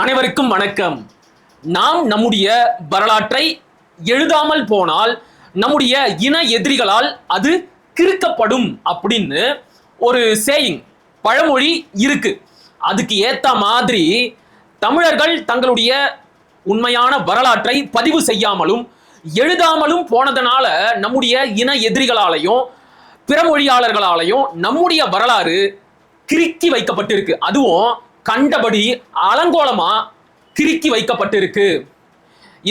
அனைவருக்கும் வணக்கம். நாம் நம்முடைய வரலாற்றை எழுதாமல் போனால் நம்முடைய இன எதிரிகளால் அது கிறுக்கப்படும் அப்படின்னு ஒரு சேயிங் பழமொழி இருக்கு. அதுக்கு ஏத்த மாதிரி தமிழர்கள் தங்களுடைய உண்மையான வரலாற்றை பதிவு செய்யாமலும் எழுதாமலும் போனதனால நம்முடைய இன எதிரிகளாலையும் பிற மொழியாளர்களாலையும் நம்முடைய வரலாறு கிறுக்கி வைக்கப்பட்டிருக்கு. அதுவும் கண்டபடி அலங்கோலமா கிறுக்கி வைக்கப்பட்டிருக்கு.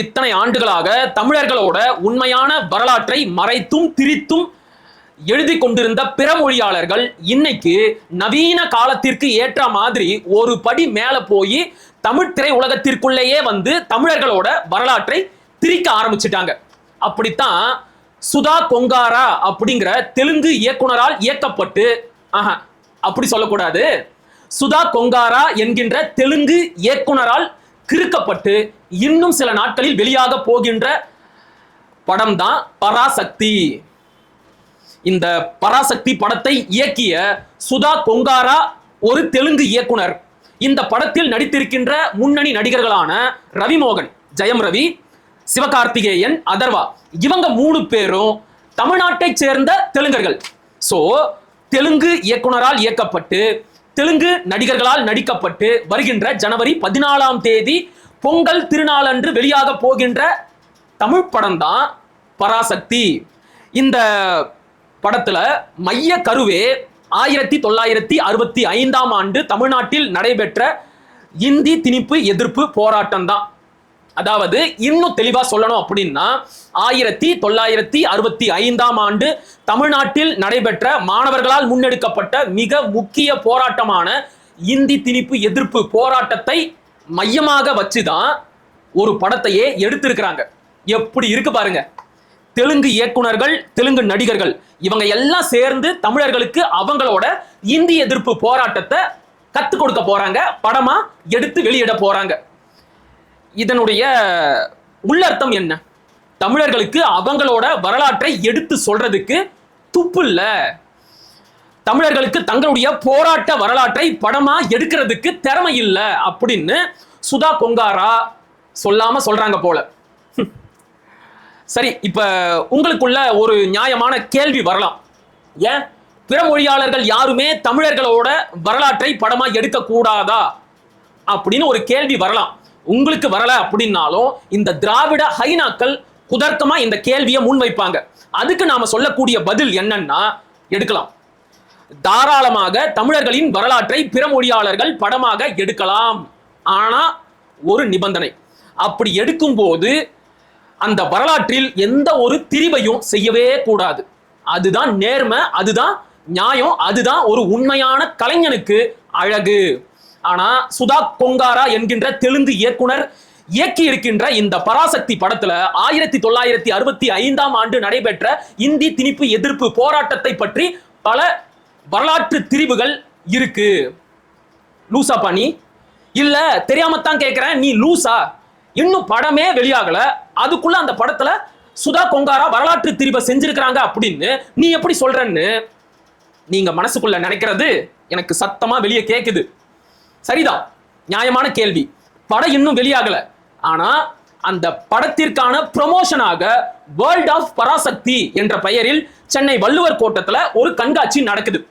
இத்தனை ஆண்டுகளாக தமிழர்களோட உண்மையான வரலாற்றை மறைத்தும் திரித்தும் எழுதி கொண்டிருந்த பிற மொழியாளர்கள் இன்னைக்கு நவீன காலத்திற்கு ஏற்ற மாதிரி ஒரு படி மேல போய் தமிழ் திரை உலகத்திற்குள்ளேயே வந்து தமிழர்களோட வரலாற்றை திரிக்க ஆரம்பிச்சிட்டாங்க. அப்படித்தான் சுதா கொங்காரா அப்படிங்கிற தெலுங்கு இயக்குனரால் இயக்கப்பட்டு ஆஹா அப்படி சொல்லக்கூடாது. சுதா கொங்காரா என்கின்ற தெலுங்கு இயக்குனரால் கிறுக்கப்பட்டு இன்னும் சில நாட்களில் வெளியாக போகின்ற படம் தான் பராசக்தி. இந்த பராசக்தி படத்தை இயக்கிய சுதா கொங்காரா ஒரு தெலுங்கு இயக்குனர். இந்த படத்தில் நடித்திருக்கின்ற முன்னணி நடிகர்களான ரவிமோகன் ஜெயம் ரவி சிவகார்த்திகேயன் அதர்வா இவங்க மூணு பேரும் தமிழ்நாட்டை சேர்ந்த தெலுங்கர்கள். சோ தெலுங்கு இயக்குனரால் இயக்கப்பட்டு தெலுங்கு நடிகர்களால் நடிக்கப்பட்டு வருகின்ற ஜனவரி பதினாலாம் தேதி பொங்கல் திருநாளன்று வெளியாக போகின்ற தமிழ் படம் தான் பராசக்தி. இந்த படத்துல மைய கருவே ஆயிரத்தி தொள்ளாயிரத்தி அறுபத்தி ஐந்தாம் ஆண்டு தமிழ்நாட்டில் நடைபெற்ற இந்தி திணிப்பு எதிர்ப்பு போராட்டம் தான் அதாவது இன்னும் தெளிவா சொல்லணும் அப்படின்னா ஆயிரத்தி தொள்ளாயிரத்தி அறுபத்தி ஐந்தாம் ஆண்டு தமிழ்நாட்டில் நடைபெற்ற மாணவர்களால் முன்னெடுக்கப்பட்ட மிக முக்கிய போராட்டமான இந்தி திணிப்பு எதிர்ப்பு போராட்டத்தை மையமாக வச்சுதான் ஒரு படத்தையே எடுத்திருக்கிறாங்க. எப்படி இருக்கு பாருங்க. தெலுங்கு இயக்குனர்கள் தெலுங்கு நடிகர்கள் இவங்க எல்லாம் சேர்ந்து தமிழர்களுக்கு அவங்களோட இந்தி எதிர்ப்பு போராட்டத்தை கத்துக் கொடுக்க போறாங்க. படமா எடுத்து வெளியிட போறாங்க. இதனுடைய உள்ளர்த்தம் என்ன? தமிழர்களுக்கு அவங்களோட வரலாற்றை எடுத்து சொல்றதுக்கு துப்பு இல்ல. தமிழர்களுக்கு தங்களுடைய போராட்ட வரலாற்றை படமா எடுக்கிறதுக்கு திறமை இல்லை அப்படின்னு சுதா கொங்காரா சொல்லாம சொல்றாங்க போல. சரி இப்ப உங்களுக்குள்ள ஒரு நியாயமான கேள்வி வரலாம். ஏன் பிற மொழியாளர்கள் யாருமே தமிழர்களோட வரலாற்றை படமா எடுக்க கூடாதா அப்படின்னு ஒரு கேள்வி வரலாம். உங்களுக்கு வரல அப்படின்னாலும் இந்த திராவிட ஹைனாக்கள் குதர்க்கமா இந்த கேள்வியை முன்வைப்பாங்க. அதுக்கு நாம சொல்லக்கூடிய பதில் என்னன்னா எடுக்கலாம். தாராளமாக தமிழர்களின் வரலாற்றை பிற மொழியாளர்கள் படமாக எடுக்கலாம். ஆனா ஒரு நிபந்தனை. அப்படி எடுக்கும்போது அந்த வரலாற்றில் எந்த ஒரு திரிவையும் செய்யவே கூடாது. அதுதான் நேர்மை அதுதான் நியாயம் அதுதான் ஒரு உண்மையான கலைஞனுக்கு அழகு. ஆனா சுதா கொங்காரா என்கின்ற தெலுங்கு இயக்குனர் இயக்கி இருக்கின்ற இந்த பராசக்தி படத்துல ஆயிரத்தி தொள்ளாயிரத்தி அறுபத்தி ஐந்தாம் ஆண்டு நடைபெற்ற இந்தி திணிப்பு எதிர்ப்பு போராட்டத்தை பற்றி பல வரலாற்று திரிவுகள் இருக்கு. லூசா பாணி இல்ல தெரியாமத்தான் கேட்கிறேன் நீ லூசா? இன்னும் படமே வெளியாகல. அதுக்குள்ள அந்த படத்துல சுதா கொங்காரா வரலாற்று திரிவை செஞ்சிருக்கிறாங்க அப்படின்னு நீ எப்படி சொல்றன்னு நீங்க மனசுக்குள்ள நினைக்கிறது எனக்கு சத்தமா வெளியே கேக்குது. சரிதான். நியாயமான கேள்வி. படம் இன்னும் வெளியாகல. ஆனா அந்த படத்திற்கான ப்ரமோஷனாக வேர்ல்ட் ஆஃப் பராசக்தி என்ற பெயரில் சென்னை வள்ளுவர் கோட்டத்துல ஒரு கண்காட்சி நடக்குது.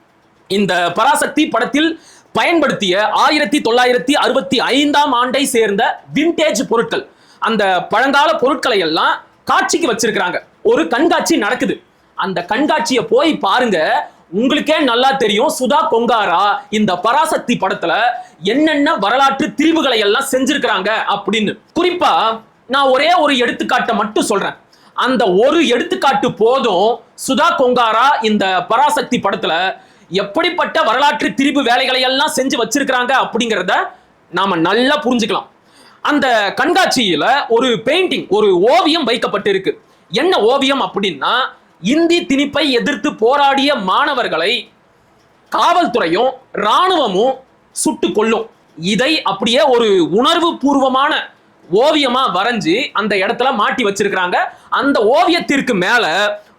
இந்த பராசக்தி படத்தில் பயன்படுத்திய ஆயிரத்தி தொள்ளாயிரத்தி அறுபத்தி ஐந்தாம் ஆண்டை சேர்ந்த விண்டேஜ் பொருட்கள். அந்த பழங்கால பொருட்களை எல்லாம் காட்சிக்கு வச்சிருக்கிறாங்க. ஒரு கண்காட்சி நடக்குது. அந்த கண்காட்சியை போய் பாருங்க உங்களுக்கே நல்லா தெரியும் சுதா கொங்காரா? இந்த பராசக்தி படத்துல என்னென்ன வரலாற்று திரிவுகளை எல்லாம் செஞ்சிருக்கிறாங்க அப்படின்னு. குறிப்பா நான் ஒரே ஒரு எடுத்துக்காட்டை மட்டும் சொல்றேன். அந்த ஒரு எடுத்துக்காட்டு போதும் சுதா கொங்காரா இந்த பராசக்தி படத்துல எப்படிப்பட்ட வரலாற்று திரிவு வேலைகளை எல்லாம் செஞ்சு வச்சிருக்கிறாங்க அப்படிங்கிறத நாம நல்லா புரிஞ்சுக்கலாம். அந்த கண்காட்சியில ஒரு பெயிண்டிங் ஒரு ஓவியம் வைக்கப்பட்டிருக்கு. என்ன ஓவியம் அப்படின்னா இந்தி திணிப்பை எதிர்த்து போராடிய மாணவர்களை காவல்துறையும் ராணுவமும் சுட்டு கொள்ளும் இதை அப்படியே ஒரு உணர்வு பூர்வமான ஓவியமா வரைஞ்சு அந்த இடத்துல மாட்டி வச்சிருக்கிறாங்க. அந்த ஓவியத்திற்கு மேல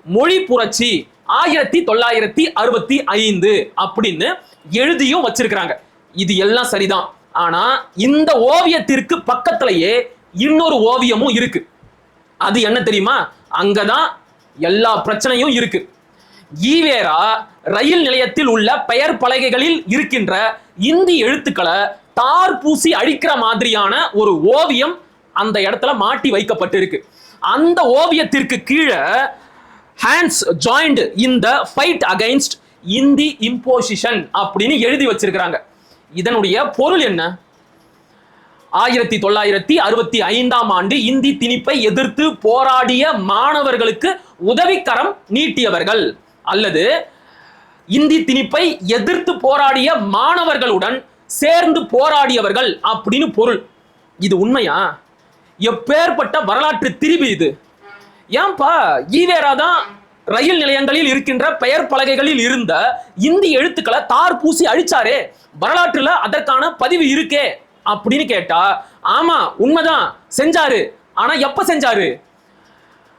மொழி புரட்சி ஆயிரத்தி தொள்ளாயிரத்தி அறுபத்தி ஐந்து அப்படின்னு எழுதியும் வச்சிருக்கிறாங்க. இது எல்லாம் சரிதான். ஆனா இந்த ஓவியத்திற்கு பக்கத்திலேயே இன்னொரு ஓவியமும் இருக்கு. அது என்ன தெரியுமா? அங்கதான் எல்லா பிரச்சனையும் இருக்கு. ஈவேரா ரயில் நிலையத்தில் உள்ள பெயர் பலகைகளில் இருக்கின்ற இந்தி எழுத்துக்களை தார் பூசி அழிக்கிற மாதிரியான ஒரு ஓவியம் அந்த இடத்துல மாட்டி வைக்கப்பட்டிருக்கு. அந்த ஓவியத்திற்கு கீழே hands joint the fight against Hindi imposition அப்படின்னு எழுதி வச்சிருக்கிறாங்க. இதனுடைய பொருள் என்ன? ஆயிரத்தி தொள்ளாயிரத்தி அறுபத்தி ஐந்தாம் ஆண்டு இந்தி திணிப்பை எதிர்த்து போராடிய மாணவர்களுக்கு உதவிக்கரம் நீட்டியவர்கள். அல்லது இந்தி திணிப்பை எதிர்த்து போராடிய மாணவர்களுடன் சேர்ந்து போராடியவர்கள் அப்படின்னு பொருள். இது உண்மையா? எப்பேற்பட்ட வரலாற்று திரிபு இது. ஏன்பா ஈவேரா தான் ரயில் நிலையங்களில் இருக்கின்ற பெயர் பலகைகளில் இருந்த இந்தி எழுத்துக்களை தார் பூசி அழிச்சாரே. வரலாற்றுல அதற்கான பதிவு இருக்கே. அப்படின்னு கேட்டா ஆமா உண்மைதான் செஞ்சாரு. ஆனா எப்ப செஞ்சாரு?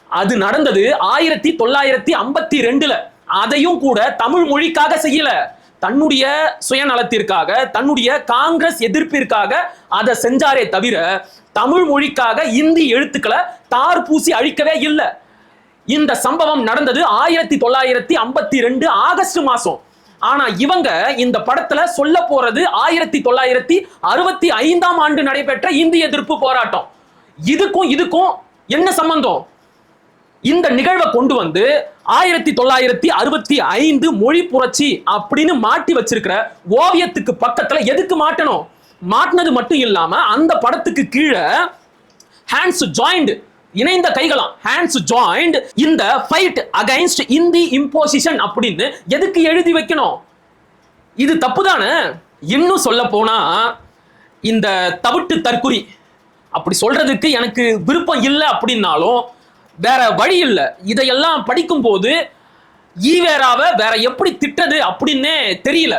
அது நடந்தது ஆயிரத்தி தொள்ளாயிரத்தி ஐம்பத்தி ரெண்டுல. அதையும் கூட தமிழ் மொழிக்காக செய்யல. தன்னுடைய சுயநலத்திற்காக தன்னுடைய காங்கிரஸ் எதிர்ப்பிற்காக அதை செஞ்சாரே தவிர தமிழ் மொழிக்காக இந்தி எழுத்துக்களை தார் பூசி அழிக்கவே இல்லை. இந்த சம்பவம் நடந்தது ஆயிரத்தி தொள்ளாயிரத்தி ஐம்பத்தி ரெண்டு ஆகஸ்ட் மாசம். ஆனா இவங்க இந்த படத்துல சொல்ல போறது ஆயிரத்தி தொள்ளாயிரத்தி அறுபத்தி ஐந்தாம் ஆண்டு நடைபெற்ற இந்திய எதிர்ப்பு போராட்டம். இதுக்கும் இதுக்கும் என்ன சம்பந்தம்? இந்த நிகழ்வை கொண்டு வந்து ஆயிரத்தி தொள்ளாயிரத்தி அறுபத்தி ஐந்து மொழி புரட்சி அப்படின்னு மாட்டி வச்சிருக்கிற ஓவியத்துக்கு பக்கத்துல எதுக்கு மாட்டணும்? மாட்டினது மட்டும் இல்லாம அந்த படத்துக்கு கீழே ஹேண்ட்ஸ் ஜாயிண்ட் இணைந்த கைகளாம். ஹேண்ட்ஸ் ஜாயிண்ட் இந்த ஃபைட் அகைன்ஸ்ட் இந்தி இம்போசிஷன் அப்படின்னு எதுக்கு எழுதி வைக்கணும்? இது தப்பு தானே இன்னும் சொல்ல போனா இந்த தவிட்டு தற்குறி. அப்படி சொல்றதுக்கு எனக்கு விருப்பம் இல்லை அப்படின்னாலும் வேற வழி இல்லை. இதையெல்லாம் படிக்கும்போது ஈவேராவை வேற எப்படி திட்டது அப்படின்னே தெரியல.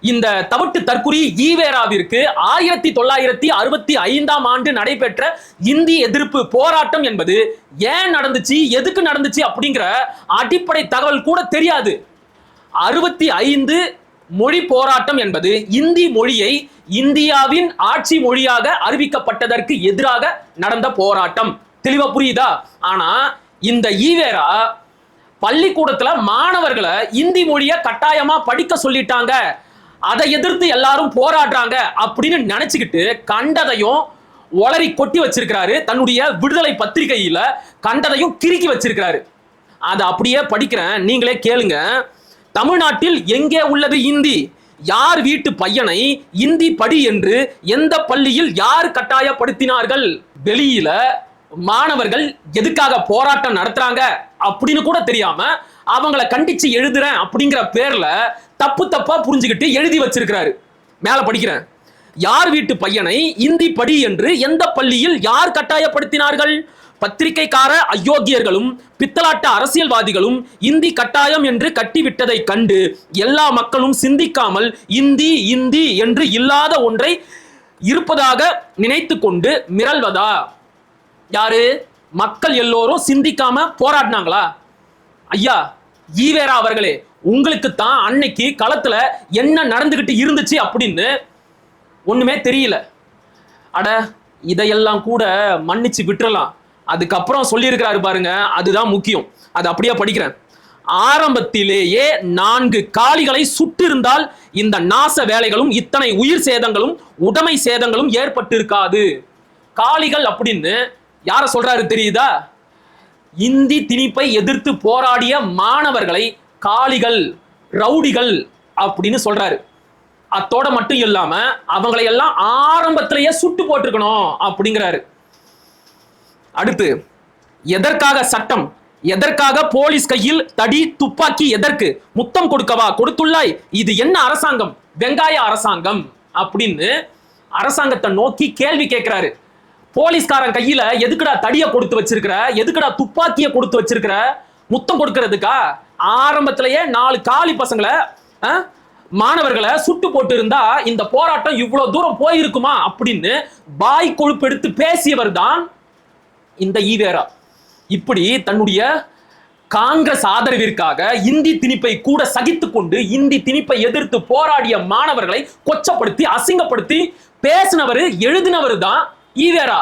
இந்த தவிட்டு தற்குறி ஈவேராவிற்கு ஆயிரத்தி தொள்ளாயிரத்தி அறுபத்தி ஐந்தாம் ஆண்டு நடைபெற்ற இந்தி எதிர்ப்பு போராட்டம் என்பது ஏன் நடந்துச்சு எதுக்கு நடந்துச்சு அப்படிங்கிற அடிப்படை தகவல் கூட தெரியாது. அறுபத்தி ஐந்து மொழி போராட்டம் என்பது இந்தி மொழியை இந்தியாவின் ஆட்சி மொழியாக அறிவிக்கப்பட்டதற்கு எதிராக நடந்த போராட்டம். தெளிவா புரியுதா? ஆனா இந்த ஈவேரா பள்ளிக்கூடத்துல மாணவர்களை இந்தி மொழியை கட்டாயமா படிக்க சொல்லிட்டாங்க. அதை எதிர்த்து எல்லாரும் போராடுறாங்க அப்படின்னு நினைச்சுக்கிட்டு கண்டதையும் ஒளரி கொட்டி வச்சிருக்கிறாரு. தன்னுடைய விடுதலை பத்திரிகையில கண்டதையும் கிறுக்கி வச்சிருக்கிறாரு. அதை அப்படியே படிக்கிறேன். நீங்களே கேளுங்க. தமிழ்நாட்டில் எங்கே உள்ளது இந்தி? யார் வீட்டு பையனை இந்தி படி என்று எந்த பள்ளியில் யார் கட்டாயப்படுத்தினார்கள்? வெளியில மாணவர்கள் எதுக்காக போராட்டம் நடத்துறாங்க? அப்படின்னு கூட தெரியாம அவங்கள கண்டிச்சு எழுதுறேன் அப்படிங்கிற பேர்ல தப்பு தப்பா புரிஞ்சுக்கிட்டு எழுதி வச்சிருக்கிறாரு. மேல படிக்கிறேன். யார் வீட்டு பையனை இந்தி படி என்று எந்த பள்ளியில் யார் கட்டாயப்படுத்தினார்கள்? பத்திரிகைக்கார அயோக்கியர்களும் பித்தலாட்ட அரசியல்வாதிகளும் இந்தி கட்டாயம் என்று கட்டிவிட்டதை கண்டு எல்லா மக்களும் சிந்திக்காமல் இந்தி இந்தி என்று இல்லாத ஒன்றை இருப்பதாக நினைத்து கொண்டு மிரள்வதா? யாரு? மக்கள் எல்லோரும் சிந்திக்காம போராடினாங்களா? ஐயா ஈவேரா அவர்களே உங்களுக்கு தான் அன்னைக்கு களத்துல என்ன நடந்துகிட்டு இருந்துச்சு அப்படின்னு ஒண்ணுமே தெரியல. அட இதையெல்லாம் கூட மன்னிச்சு விட்டுறலாம். அதுக்கப்புறம் சொல்லியிருக்கிறாரு பாருங்க அதுதான் முக்கியம். அது அப்படியே படிக்கிறேன். ஆரம்பத்திலேயே நான்கு காளிகளை சுட்டிருந்தால் இந்த நாச வேலைகளும் இத்தனை உயிர் சேதங்களும் உடைமை சேதங்களும் ஏற்பட்டிருக்காது. காளிகள் அப்படின்னு யார சொல்றாரு தெரியுதா? இந்தி திணிப்பை எதிர்த்து போராடிய மாணவர்களை காளிகள் ரவுடிகள் அப்படின்னு சொல்றாரு. அத்தோட மட்டும் இல்லாம அவங்களை எல்லாம் ஆரம்பத்திலேயே சுட்டு போட்டிருக்கணும் அப்படிங்கிறாரு. அடுத்து எதற்காக சட்டம் எதற்காக போலீஸ் கையில் தடி துப்பாக்கி எதற்கு முத்தம் கொடுக்கவா கொடுத்துள்ளாய் இது என்ன அரசாங்கம் வெங்காய அரசாங்கம் அப்படின்னு அரசாங்கத்தை நோக்கி கேள்வி கேட்கிறாரு. போலீஸ்காரன் கையில எதுக்குடா தடிய கொடுத்து வச்சிருக்கிற? எதுக்குடா துப்பாக்கிய கொடுத்து வச்சிருக்கிற? முத்தம் கொடுக்கறதுக்கா? ஆரம்பத்திலேயே நாலு காலி பசங்களை ஆ, மாணவர்களை சுட்டு போட்டு இருந்தா இந்த போராட்டம் இவ்வளவு தூரம் போயிருக்குமா அப்படின்னு பாய் கொழுப்பெடுத்து பேசியவர் தான் இந்த ஈவேரா. இப்படி தன்னுடைய காங்கிரஸ் ஆதரவிற்காக இந்தி திணிப்பை கூட சகித்து கொண்டு இந்தி திணிப்பை எதிர்த்து போராடிய மாணவர்களை கொச்சப்படுத்தி அசிங்கப்படுத்தி பேசினவர் எழுதினவர் தான் ஈவேரா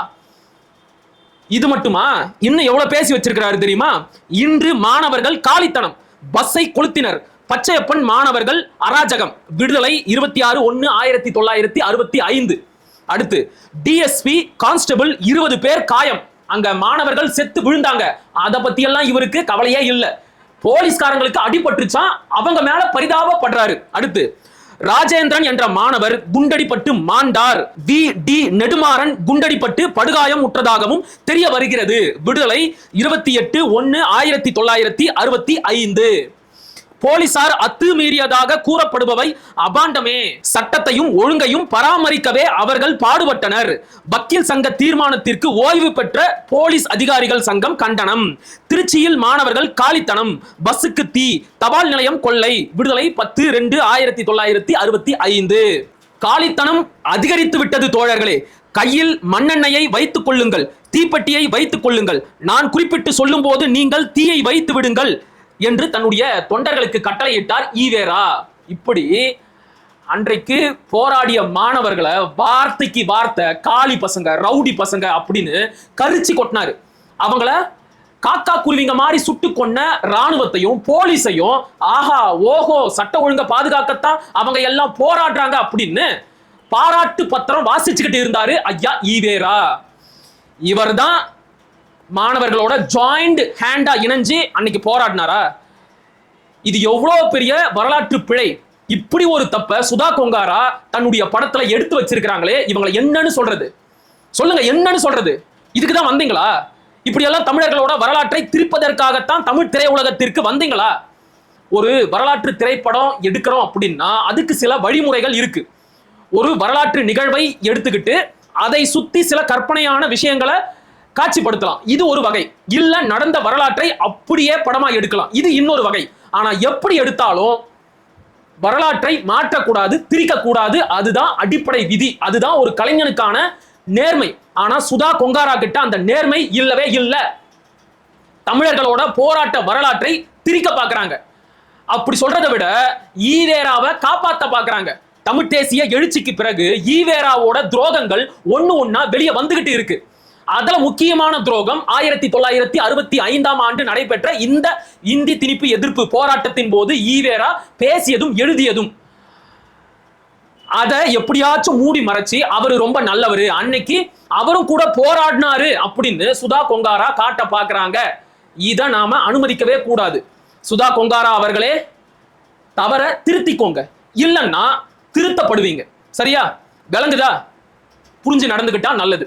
இது மட்டுமா? இன்னும் எவ்வளவு பேசி வச்சிருக்கிறாரு தெரியுமா? இன்று மாணவர்கள் காலித்தனம். பஸ்ஸை கொளுத்தினர். பச்சையப்பன் மாணவர்கள் அராஜகம். விடுதலை இருபத்தி ஆறு ஒன்னு ஆயிரத்தி தொள்ளாயிரத்தி அறுபத்தி ஐந்து. அடுத்து டிஎஸ்பி கான்ஸ்டபிள் இருபது பேர் காயம். அங்க மாணவர்கள் செத்து விழுந்தாங்க. அதை பத்தி எல்லாம் இவருக்கு கவலையே இல்ல. போலீஸ்காரங்களுக்கு அடிபட்டுச்சான் அவங்க மேல பரிதாபப்படுறாரு. அடுத்து ராஜேந்திரன் என்ற மாணவர் குண்டடிப்பட்டு மாண்டார். வி. டி. நெடுமாறன் குண்டடிப்பட்டு படுகாயம் உற்றதாகவும் தெரிய வருகிறது. விடுதலை இருபத்தி எட்டு ஒன்னு ஆயிரத்தி தொள்ளாயிரத்தி அறுபத்தி ஐந்து. போலீசார் அத்துமீறியதாக கூறப்படுபவை அபாண்டமே. சட்டத்தையும் ஒழுங்கையும் பராமரிக்கவே அவர்கள் பாடுபட்டனர். வக்கீல் சங்க தீர்மானத்திற்கு ஓய்வு பெற்ற போலீஸ் அதிகாரிகள் சங்கம் கண்டனம். திருச்சியில் மாணவர்கள் காலித்தனம். பஸ்ஸுக்கு தீ. தபால் நிலையம் கொள்ளை. விடுதலை பத்து ரெண்டு ஆயிரத்தி தொள்ளாயிரத்தி அறுபத்தி ஐந்து. காலித்தனம் அதிகரித்து விட்டது தோழர்களே. கையில் மண்ணெண்ணெயை வைத்துக் கொள்ளுங்கள். தீப்பெட்டியை வைத்துக் கொள்ளுங்கள். நான் குறிப்பிட்டு சொல்லும்போது நீங்கள் தீயை வைத்து விடுங்கள். என்று தன்னுடைய தொண்டர்களுக்கு கட்டளையிட்டார் ஈவேரா. இப்படி அன்றைக்கு போராடிய மாணவர்களை வார்த்தைக்கு வார்த்தை காளி பசங்க ரவுடி பசங்க அப்படின்னு கரிச்சு கொட்டினாரு. அவங்கள காக்கா குருவிங்க மாதிரி சுட்டு கொன்ன ராணுவத்தையும் போலீஸையும் ஆஹா ஓஹோ சட்ட ஒழுங்க பாதுகாக்கத்தான் அவங்க எல்லாம் போராடுறாங்க அப்படின்னு பாராட்டு பத்திரம் வாசிச்சுக்கிட்டு இருந்தாரு ஐயா ஈவேரா. இவர்தான் மாணவர்களோட ஜாயிண்ட் ஹேண்டா இணைஞ்சு அன்னைக்கு போராடினாரா? இது எவ்வளவு பெரிய வரலாற்று பிழை. இப்படி ஒரு தப்ப சுதா கொங்காரா தன்னுடைய படத்துல எடுத்து வச்சிருக்கிறாங்களே இவங்களை என்னன்னு சொல்றது? சொல்லுங்க என்னன்னு சொல்றது? இதுக்கு தான் வந்தீங்களா? இப்படி எல்லாம் தமிழர்களோட வரலாற்றை திருப்பதற்காகத்தான் தமிழ் திரையுலகத்திற்கு வந்தீங்களா? ஒரு வரலாற்று திரைப்படம் எடுக்கிறோம் அப்படின்னா அதுக்கு சில வழிமுறைகள் இருக்கு. ஒரு வரலாற்று நிகழ்வை எடுத்துக்கிட்டு அதை சுத்தி சில கற்பனையான விஷயங்களை காட்சிப்படுத்தலாம். இது ஒரு வகை. இல்ல நடந்த வரலாற்றை அப்படியே படமா எடுக்கலாம். இது இன்னொரு வகை. ஆனா எப்படி எடுத்தாலும் வரலாற்றை மாற்றக்கூடாது திரிக்கக்கூடாது அதுதான் அடிப்படை விதி. அதுதான் ஒரு கலைஞனுக்கான நேர்மை. ஆனா சுதா கொங்காரா கிட்ட அந்த நேர்மை இல்லவே இல்லை. தமிழர்களோட போராட்ட வரலாற்றை திரிக்க பார்க்குறாங்க அப்படி சொல்றதை விட ஈவேராவை காப்பாத்த பார்க்குறாங்க தமிழ் தேசிய எழுச்சிக்கு பிறகு ஈவேராவோட துரோகங்கள் ஒன்று ஒன்றா வெளியே வந்துகிட்டு இருக்கு. அதுல முக்கியமான துரோகம் ஆயிரத்தி தொள்ளாயிரத்தி அறுபத்தி ஐந்தாம் ஆண்டு நடைபெற்ற இந்த இந்தி திணிப்பு எதிர்ப்பு போராட்டத்தின் போது ஈவேரா பேசியதும் எழுதியதும். அதை எப்படியாச்சும் மூடி மறைச்சு அவரு ரொம்ப நல்லவர் அன்னைக்கு அவரும் கூட போராடினாரு அப்படின்னு சுதா கொங்காரா காட்ட பாக்குறாங்க. இதை நாம அனுமதிக்கவே கூடாது. சுதா கொங்காரா அவர்களே தவற திருத்திக்கோங்க. இல்லைன்னா திருத்தப்படுவீங்க. சரியா? விளங்குதா? புரிஞ்சு நடந்துகிட்டா நல்லது.